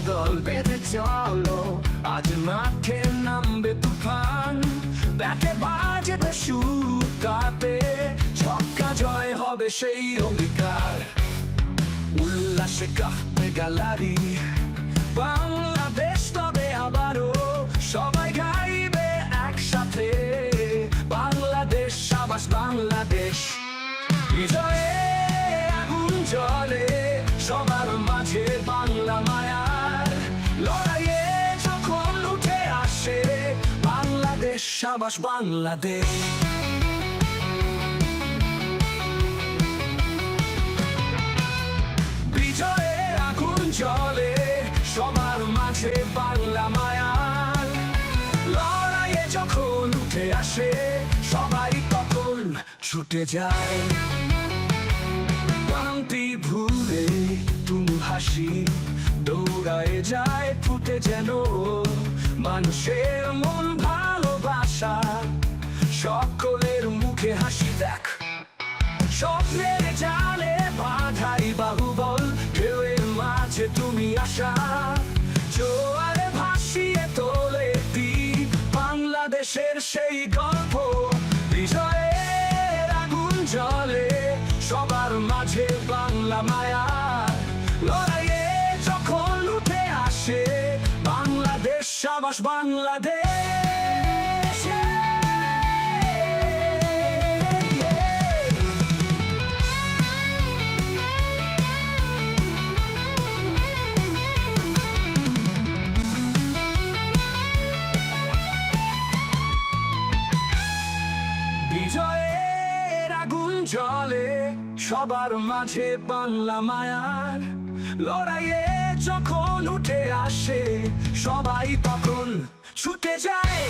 দল বেঁধে চলো। আজ মাঠে নামবে তুফান। ব্যাটে বাজবে সুর কাপে ছক্কা জয় হবে সেই অঙ্গীকার। উল্লাসে কাঁপবে গ্যালারি। বাংলাদেশ সাবাস বাংলাদেশ। বিজয়ের আগুন জলে সবার মাঝে বাংলা মায়ার লড়াইয়ে যখন উঠে আসে, সবাই তখন ছুটে যায়। ক্লান্তি ভুলে তুমি হাসি, দৌড়ায় যায় ফুটে যেন মানুষের মন ভালোবাসা সকলের মুখে হাসি দেখ। স্বপ্নের জালে বাধাই বাহুবল, ঢেউয়ের মাঝে তুমি আসা জোয়ারে ভাসিয়ে তোলে দ্বীপ, বাংলাদেশের সেই গল্প। বিজয়ের আগুন জলে সবার মাঝে বাংলা মায়া। লড়াইয়ে যখন উঠে আসে, বাংলাদেশ, সাবাস বাংলাদেশ। বিজয়ের আগুন জলে সবার মাঝে বাংলা মায়ার। লড়াইয়ে যখন উঠে আসে, সবাই তখন ছুটে যায়।